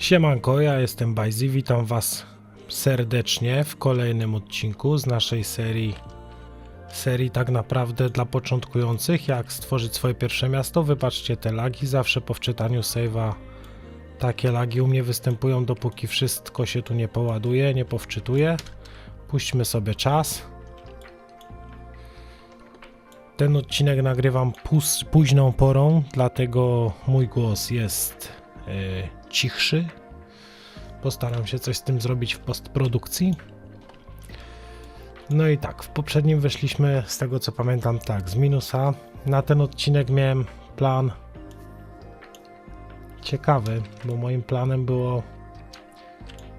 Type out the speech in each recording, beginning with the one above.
Siemanko, ja jestem Bajzy, witam was serdecznie w kolejnym odcinku z naszej serii serii tak naprawdę dla początkujących, jak stworzyć swoje pierwsze miasto. Wybaczcie te lagi, zawsze po wczytaniu save'a takie lagi u mnie występują, dopóki wszystko się tu nie poładuje, nie powczytuje. Puśćmy sobie czas. Ten odcinek nagrywam późną porą, dlatego mój głos jest cichszy. Postaram się coś z tym zrobić w postprodukcji. No i tak, w poprzednim wyszliśmy z tego co pamiętam tak, z minusa. Na ten odcinek miałem plan ciekawy, bo moim planem było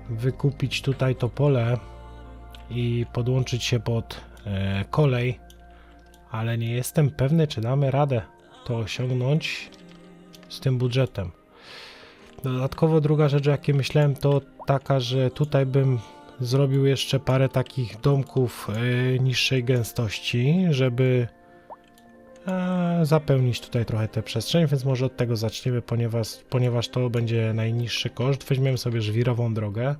wykupić tutaj to pole i podłączyć się pod e, kolej, ale nie jestem pewny, czy damy radę to osiągnąć z tym budżetem. Dodatkowo druga rzecz, o jakiej myślałem, to taka, że tutaj bym zrobił jeszcze parę takich domków e, niższej gęstości, żeby e, zapełnić tutaj trochę tę przestrzeń, więc może od tego zaczniemy, ponieważ, ponieważ to będzie najniższy koszt. Weźmiemy sobie żwirową drogę,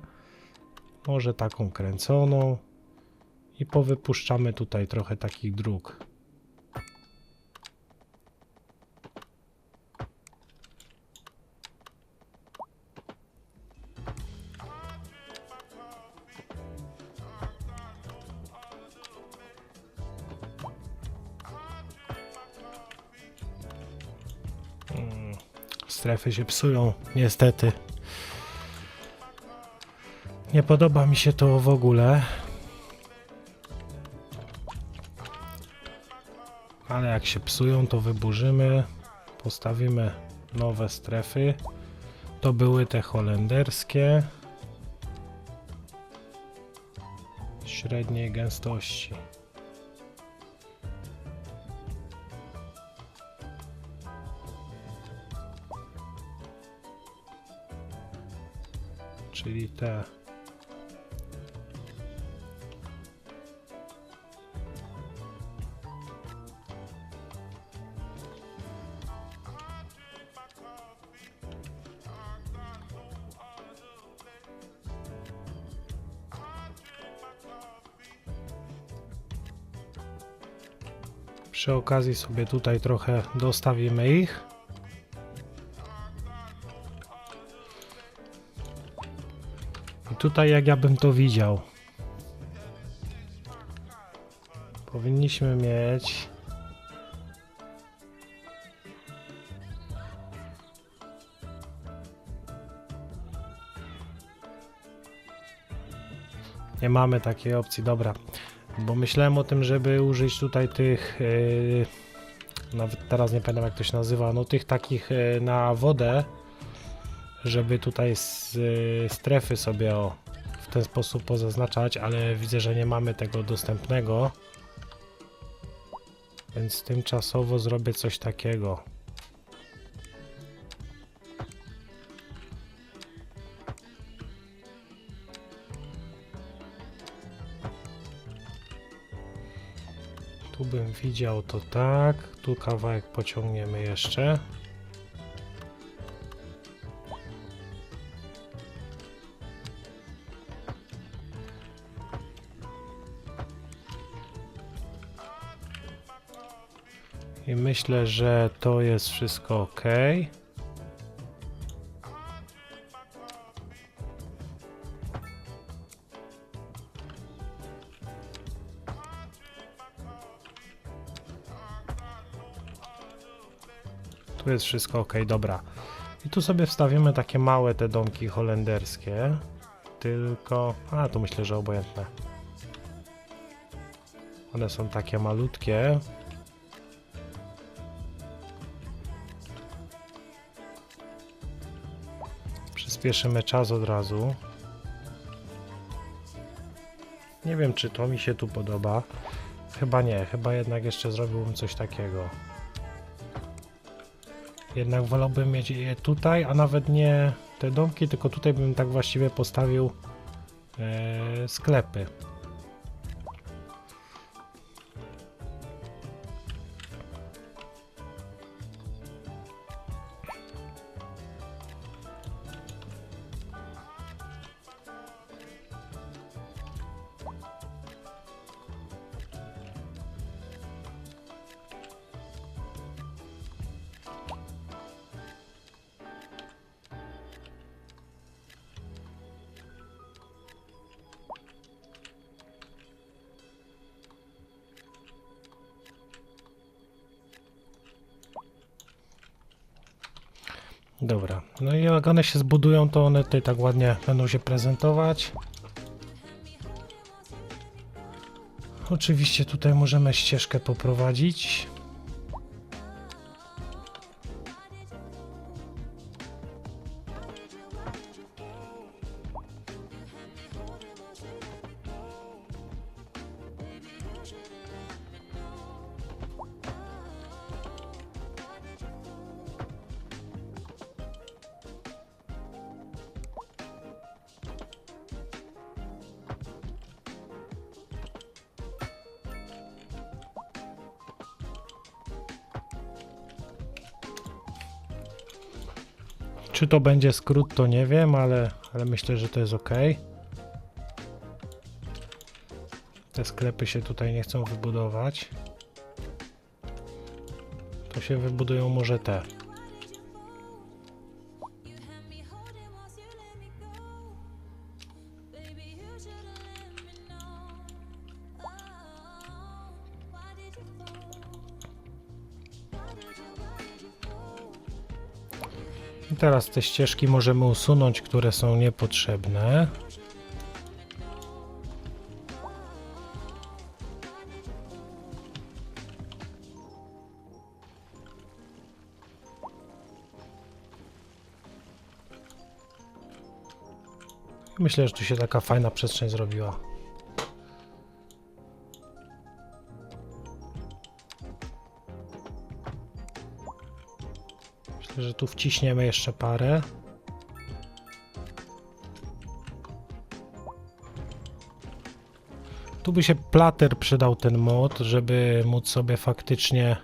może taką kręconą i powypuszczamy tutaj trochę takich dróg. Strefy się psują, niestety. Nie podoba mi się to w ogóle. Ale jak się psują, to wyburzymy. Postawimy nowe strefy. To były te holenderskie. Średniej gęstości. Te. Przy okazji sobie tutaj trochę dostawimy ich. Tutaj jak ja bym to widział. Powinniśmy mieć Nie mamy takiej opcji, dobra. Bo myślałem o tym, żeby użyć tutaj tych yy, nawet teraz nie pamiętam jak to się nazywa, no tych takich yy, na wodę żeby tutaj z y, strefy sobie o, w ten sposób pozaznaczać, ale widzę, że nie mamy tego dostępnego. Więc tymczasowo zrobię coś takiego. Tu bym widział to tak, tu kawałek pociągniemy jeszcze. Myślę, że to jest wszystko ok. Tu jest wszystko ok, dobra. I tu sobie wstawimy takie małe te domki holenderskie. Tylko. A, tu myślę, że obojętne. One są takie malutkie. Przyspieszymy czas od razu. Nie wiem, czy to mi się tu podoba. Chyba nie, chyba jednak jeszcze zrobiłbym coś takiego. Jednak wolałbym mieć je tutaj, a nawet nie te domki, tylko tutaj bym tak właściwie postawił e, sklepy. Dobra, no i jak one się zbudują, to one tutaj tak ładnie będą się prezentować. Oczywiście tutaj możemy ścieżkę poprowadzić. Czy to będzie skrót, to nie wiem, ale, ale myślę, że to jest ok. Te sklepy się tutaj nie chcą wybudować. To się wybudują może te. I teraz te ścieżki możemy usunąć, które są niepotrzebne. Myślę, że tu się taka fajna przestrzeń zrobiła. Tu wciśniemy jeszcze parę. Tu by się plater przydał ten mod, żeby móc sobie faktycznie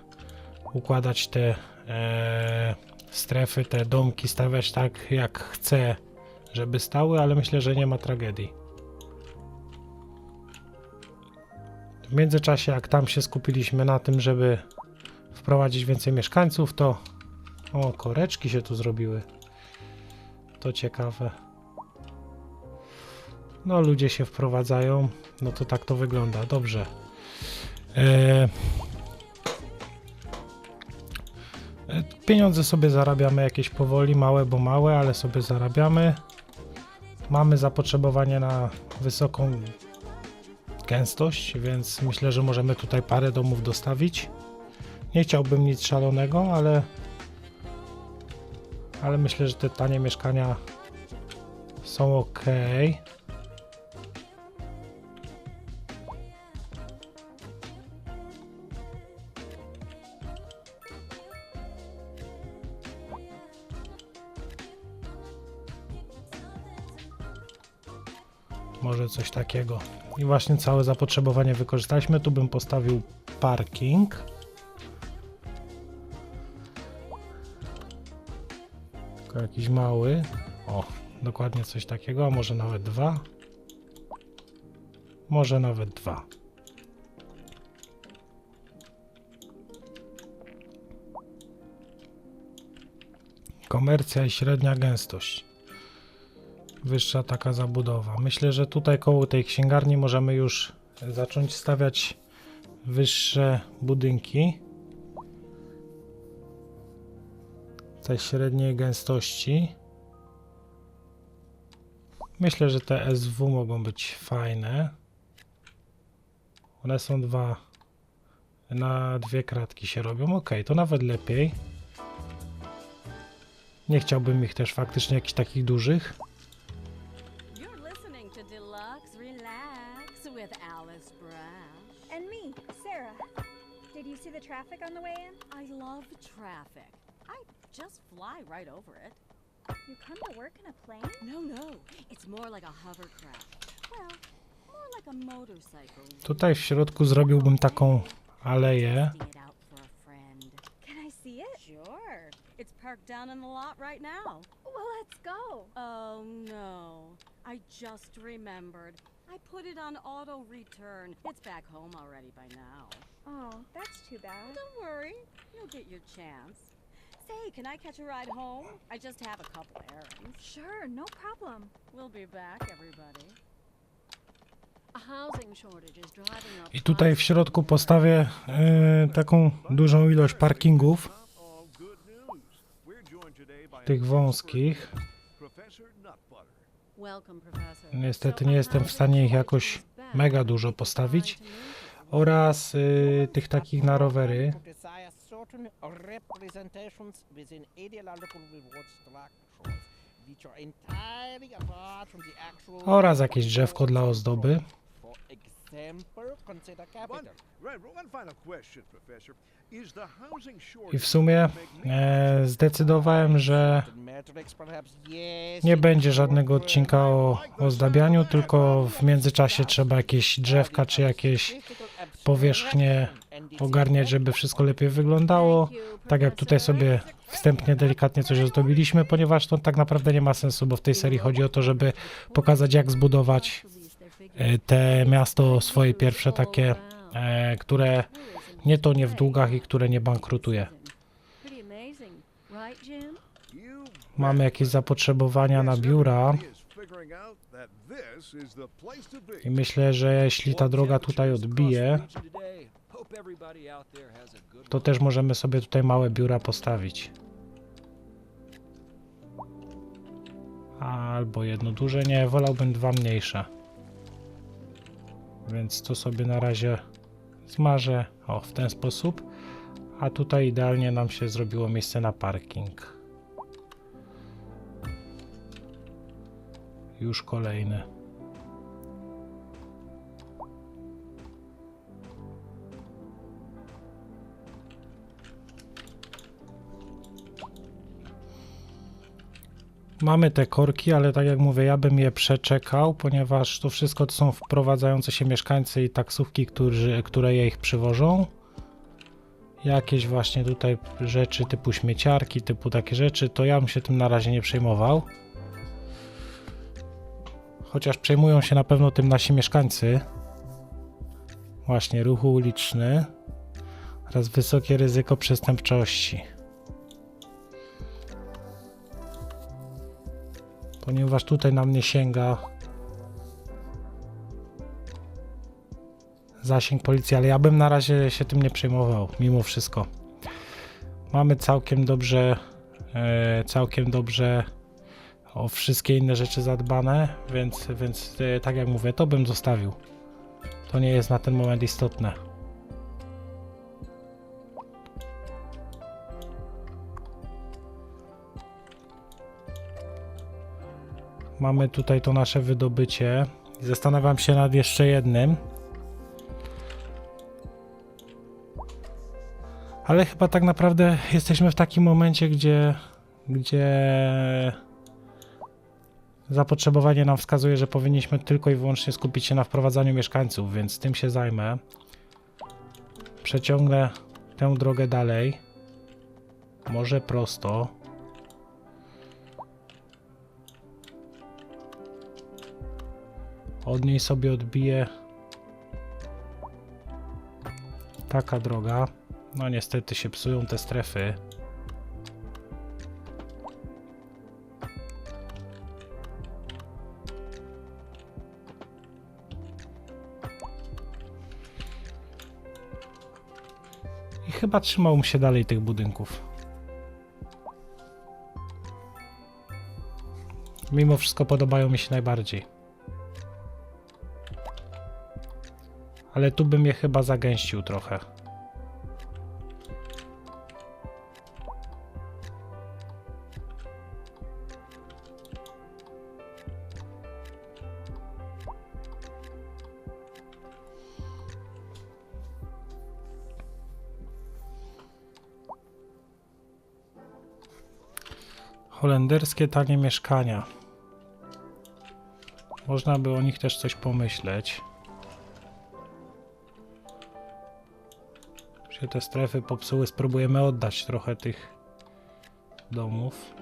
układać te e, strefy, te domki, stawiać tak jak chcę, żeby stały, ale myślę, że nie ma tragedii. W międzyczasie, jak tam się skupiliśmy na tym, żeby wprowadzić więcej mieszkańców, to o, koreczki się tu zrobiły. To ciekawe. No, ludzie się wprowadzają. No to tak to wygląda. Dobrze. E... e, Pieniądze sobie zarabiamy jakieś powoli, małe, bo małe, ale sobie zarabiamy. Mamy zapotrzebowanie na wysoką gęstość, więc myślę, że możemy tutaj parę domów dostawić. Nie chciałbym nic szalonego, ale ale myślę, że te tanie mieszkania są ok. Może coś takiego. I właśnie całe zapotrzebowanie wykorzystaliśmy. Tu bym postawił parking. Jakiś mały. O, dokładnie coś takiego, a może nawet dwa. Może nawet dwa. Komercja i średnia gęstość. Wyższa taka zabudowa. Myślę, że tutaj koło tej księgarni możemy już zacząć stawiać wyższe budynki. Te średniej gęstości. Myślę, że te SW mogą być fajne. One są dwa na dwie kratki się robią. Ok, to nawet lepiej. Nie chciałbym ich też faktycznie jakichś takich dużych. Did you see the traffic on the way in? I love traffic. I just fly right over it. You come to work in a plane? No, no, it's more like a hovercraft. Well, more like a motorcycle. Tutaj w środku zrobiłbym taką aleję. Testing it out for a friend. Can I see it? Sure. It's parked down in the lot right now. Well, let's go. Oh no. I just remembered. I put it on auto return. It's back home already by now. Oh, that's too bad. Don't worry, you'll get your chance. Say, can I catch a ride home? I just have a couple errands. Sure, no problem. We'll be back, everybody. A housing shortage is driving up I tutaj w środku postawię e, taką dużą ilość parkingów. Tych wąskich. Niestety nie I jestem w stanie ich jakoś mega dużo postawić. Oraz y, tych takich na rowery. Certain representations within ideological reward structures, which are entirely apart from the actual Oraz jakieś drzewko dla ozdoby. For example, consider capital. I w sumie e, zdecydowałem, że nie będzie żadnego odcinka o ozdabianiu, tylko w międzyczasie trzeba jakieś drzewka czy jakieś powierzchnie ogarniać, żeby wszystko lepiej wyglądało. Tak jak tutaj sobie wstępnie, delikatnie coś ozdobiliśmy, ponieważ to tak naprawdę nie ma sensu, bo w tej serii chodzi o to, żeby pokazać jak zbudować e, te miasto swoje pierwsze takie, e, które nie tonie w długach i które nie bankrutuje. Mamy jakieś zapotrzebowania na biura i myślę, że jeśli ta droga tutaj odbije, to też możemy sobie tutaj małe biura postawić. Albo jedno duże, nie, wolałbym dwa mniejsze. Więc to sobie na razie zmarzę, o w ten sposób. A tutaj idealnie nam się zrobiło miejsce na parking. Już kolejny. Mamy te korki, ale tak jak mówię, ja bym je przeczekał, ponieważ to wszystko to są wprowadzające się mieszkańcy i taksówki, którzy, które je ich przywożą. Jakieś właśnie tutaj rzeczy typu śmieciarki, typu takie rzeczy, to ja bym się tym na razie nie przejmował. Chociaż przejmują się na pewno tym nasi mieszkańcy. Właśnie ruch uliczny oraz wysokie ryzyko przestępczości. Ponieważ tutaj nam nie sięga zasięg policji, ale ja bym na razie się tym nie przejmował, mimo wszystko. Mamy całkiem dobrze, e, całkiem dobrze o wszystkie inne rzeczy zadbane, więc, więc e, tak jak mówię, to bym zostawił. To nie jest na ten moment istotne. Mamy tutaj to nasze wydobycie. Zastanawiam się nad jeszcze jednym. Ale chyba tak naprawdę jesteśmy w takim momencie, gdzie, gdzie zapotrzebowanie nam wskazuje, że powinniśmy tylko i wyłącznie skupić się na wprowadzaniu mieszkańców, więc tym się zajmę. Przeciągnę tę drogę dalej. Może prosto. Od niej sobie odbiję taka droga. No niestety się psują te strefy. I chyba trzymał się dalej tych budynków. Mimo wszystko podobają mi się najbardziej. Ale tu bym je chyba zagęścił trochę. Holenderskie tanie mieszkania. Można by o nich też coś pomyśleć. Się te strefy popsuły, spróbujemy oddać trochę tych domów.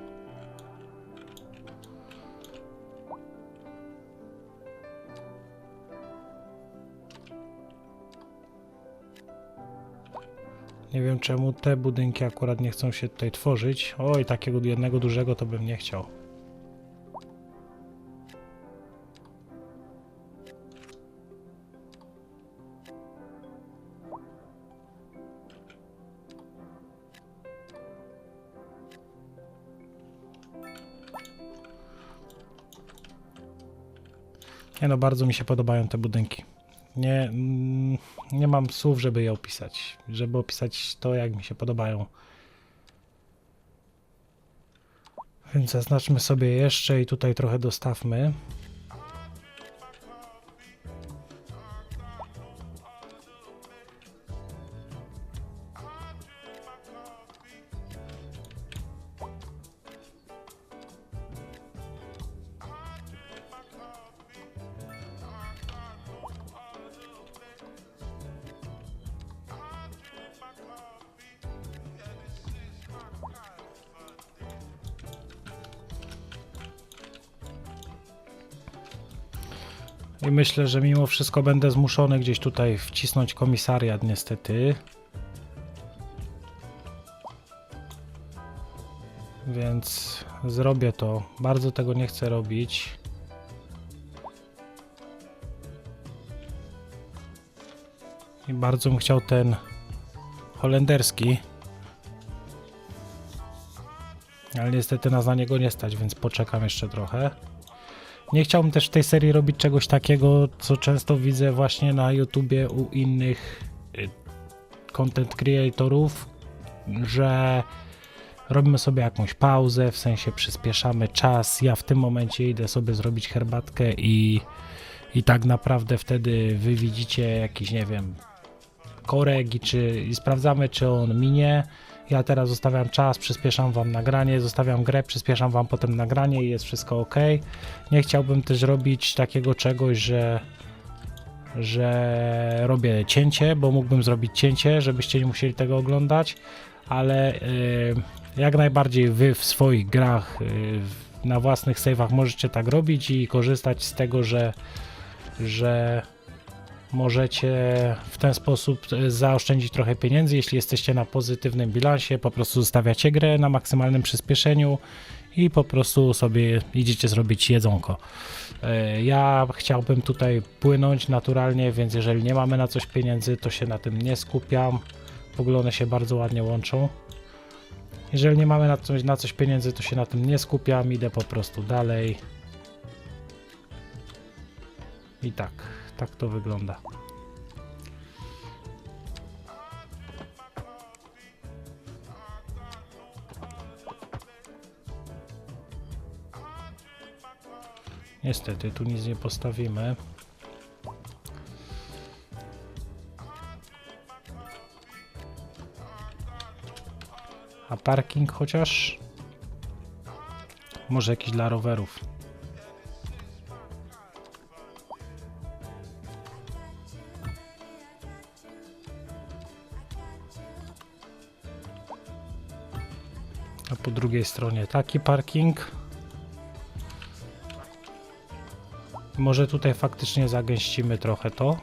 Nie wiem czemu te budynki akurat nie chcą się tutaj tworzyć. Oj, takiego jednego dużego to bym nie chciał. Nie no, bardzo mi się podobają te budynki. Nie, mm, nie mam słów, żeby je opisać. Żeby opisać to, jak mi się podobają. Więc zaznaczmy sobie jeszcze i tutaj trochę dostawmy. Myślę, że mimo wszystko będę zmuszony gdzieś tutaj wcisnąć komisariat niestety. Więc zrobię to. Bardzo tego nie chcę robić. I bardzo bym chciał ten holenderski. Ale niestety nas na niego nie stać, więc poczekam jeszcze trochę. Nie chciałbym też w tej serii robić czegoś takiego, co często widzę właśnie na YouTubie u innych y, content creatorów, że robimy sobie jakąś pauzę, w sensie przyspieszamy czas. Ja w tym momencie idę sobie zrobić herbatkę i, i tak naprawdę wtedy wy widzicie jakiś, nie wiem, korek i, czy, i sprawdzamy, czy on minie. Ja teraz zostawiam czas, przyspieszam wam nagranie, zostawiam grę, przyspieszam wam potem nagranie i jest wszystko ok. Nie chciałbym też robić takiego czegoś, że że robię cięcie, bo mógłbym zrobić cięcie, żebyście nie musieli tego oglądać, ale y, jak najbardziej wy w swoich grach y, na własnych save'ach możecie tak robić i korzystać z tego, że że możecie w ten sposób e, zaoszczędzić trochę pieniędzy, jeśli jesteście na pozytywnym bilansie, po prostu zostawiacie grę na maksymalnym przyspieszeniu i po prostu sobie idziecie zrobić jedzonko. E, Ja chciałbym tutaj płynąć naturalnie, więc jeżeli nie mamy na coś pieniędzy, to się na tym nie skupiam. W ogóle one się bardzo ładnie łączą. Jeżeli nie mamy na coś, na coś pieniędzy, to się na tym nie skupiam, idę po prostu dalej. I tak, tak to wygląda. Niestety, tu nic nie postawimy. A parking chociaż? Może jakiś dla rowerów. Drugiej stronie taki parking. Może tutaj faktycznie zagęścimy trochę to.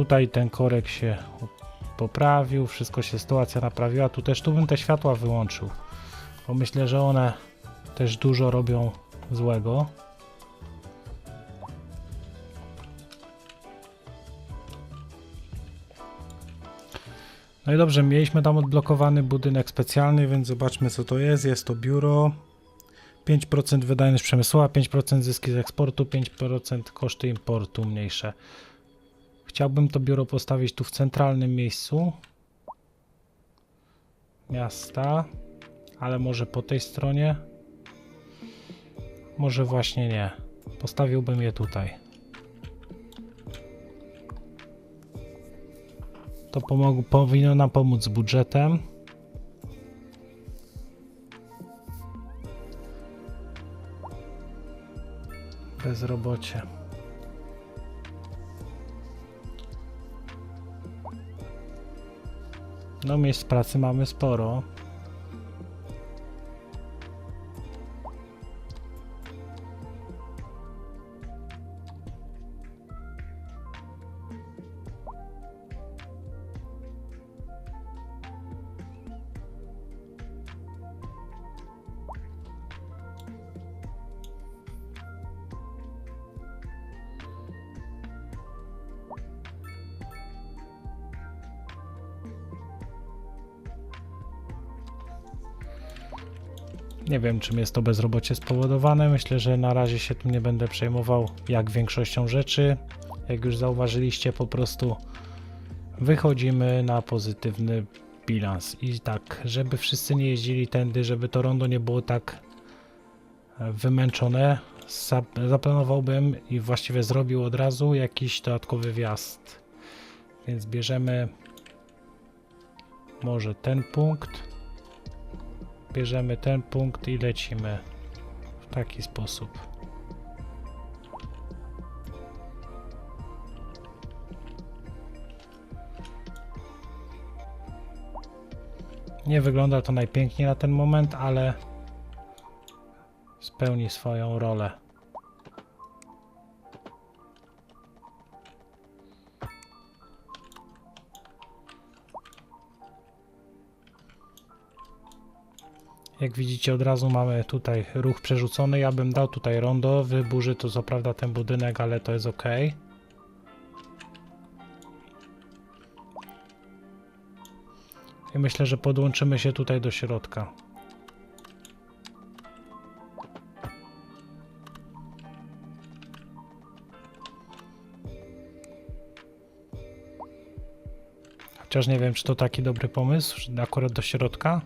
Tutaj ten korek się poprawił, wszystko się sytuacja naprawiła. Tu też tu bym te światła wyłączył, bo myślę, że one też dużo robią złego. No i dobrze, mieliśmy tam odblokowany budynek specjalny, więc zobaczmy co to jest. Jest to biuro. 5% wydajność przemysłowa, 5% zyski z eksportu, 5% koszty importu mniejsze. Chciałbym to biuro postawić tu w centralnym miejscu miasta, ale może po tej stronie. Może właśnie nie. Postawiłbym je tutaj. To pomog- powinno nam pomóc z budżetem. Bezrobocie. No miejsc pracy mamy sporo. Nie wiem, czym jest to bezrobocie spowodowane. Myślę, że na razie się tym nie będę przejmował, jak większością rzeczy. Jak już zauważyliście, po prostu wychodzimy na pozytywny bilans. I tak, żeby wszyscy nie jeździli tędy, żeby to rondo nie było tak e, wymęczone, zap- zaplanowałbym i właściwie zrobił od razu jakiś dodatkowy wjazd. Więc bierzemy może ten punkt. Bierzemy ten punkt i lecimy w taki sposób. Nie wygląda to najpiękniej na ten moment, ale spełni swoją rolę. Jak widzicie od razu mamy tutaj ruch przerzucony. Ja bym dał tutaj rondo. Wyburzy to co prawda ten budynek, ale to jest ok. I myślę, że podłączymy się tutaj do środka. Chociaż nie wiem, czy to taki dobry pomysł, akurat do środka.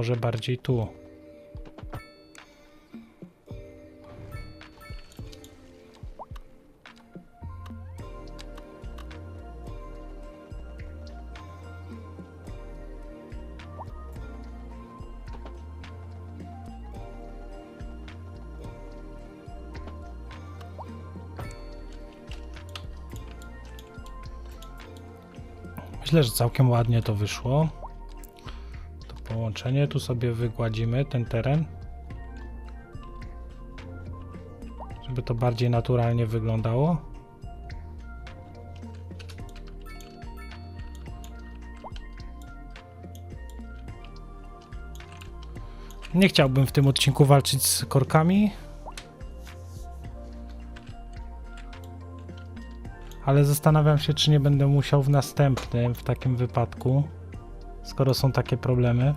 Może bardziej tu. Myślę, że całkiem ładnie to wyszło połączenie. Tu sobie wygładzimy ten teren. Żeby to bardziej naturalnie wyglądało. Nie chciałbym w tym odcinku walczyć z korkami. Ale zastanawiam się, czy nie będę musiał w następnym, w takim wypadku skoro są takie problemy.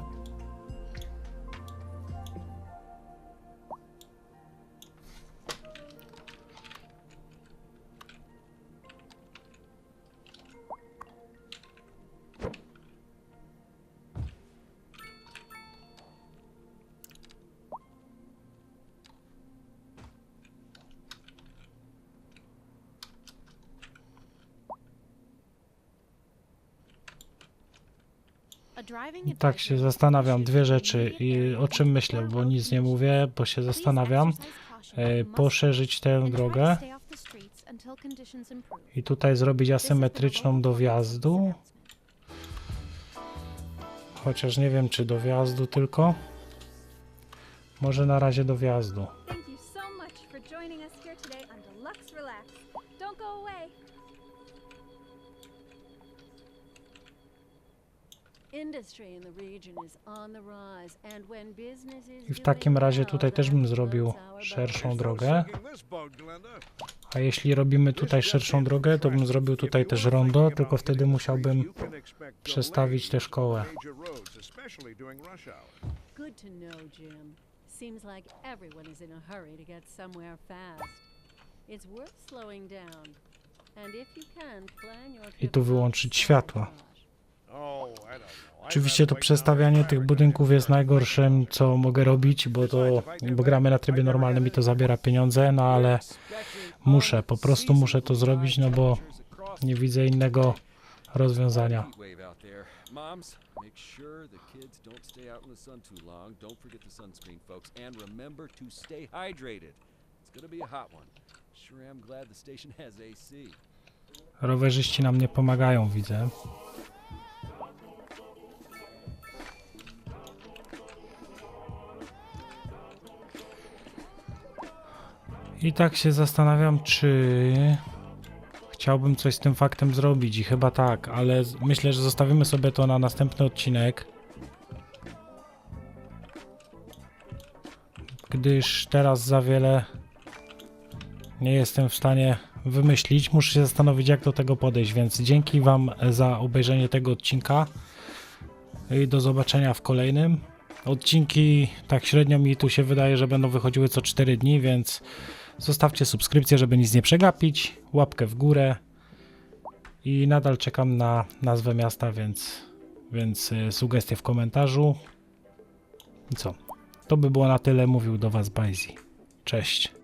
Tak się zastanawiam, dwie rzeczy. I o czym myślę, bo nic nie mówię, bo się zastanawiam. E, poszerzyć tę drogę i tutaj zrobić asymetryczną do wjazdu. Chociaż nie wiem, czy do wjazdu tylko. Może na razie do wjazdu. I w takim razie tutaj też bym zrobił szerszą drogę. A jeśli robimy tutaj szerszą drogę, to bym zrobił tutaj też rondo, tylko wtedy musiałbym przestawić tę szkołę. Good to know, Jim. Seems like everyone is in a hurry to get somewhere fast. It's worth slowing down. And if you can, plan your trip tu wyłączyć światła. Oczywiście to przestawianie tych budynków jest najgorszym, co mogę robić, bo to, bo gramy na trybie normalnym i to zabiera pieniądze, no ale muszę, po prostu muszę to zrobić, no bo nie widzę innego rozwiązania. Rowerzyści nam nie pomagają, widzę. I tak się zastanawiam, czy chciałbym coś z tym faktem zrobić i chyba tak, ale myślę, że zostawimy sobie to na następny odcinek. Gdyż teraz za wiele nie jestem w stanie wymyślić. Muszę się zastanowić, jak do tego podejść, więc dzięki Wam za obejrzenie tego odcinka. i do zobaczenia w kolejnym. Odcinki tak średnio mi tu się wydaje, że będą wychodziły co 4 dni, więc zostawcie subskrypcję, żeby nic nie przegapić, łapkę w górę i nadal czekam na nazwę miasta, więc, więc y, sugestie w komentarzu. I co? To by było na tyle. Mówił do Was Bajzi. Cześć.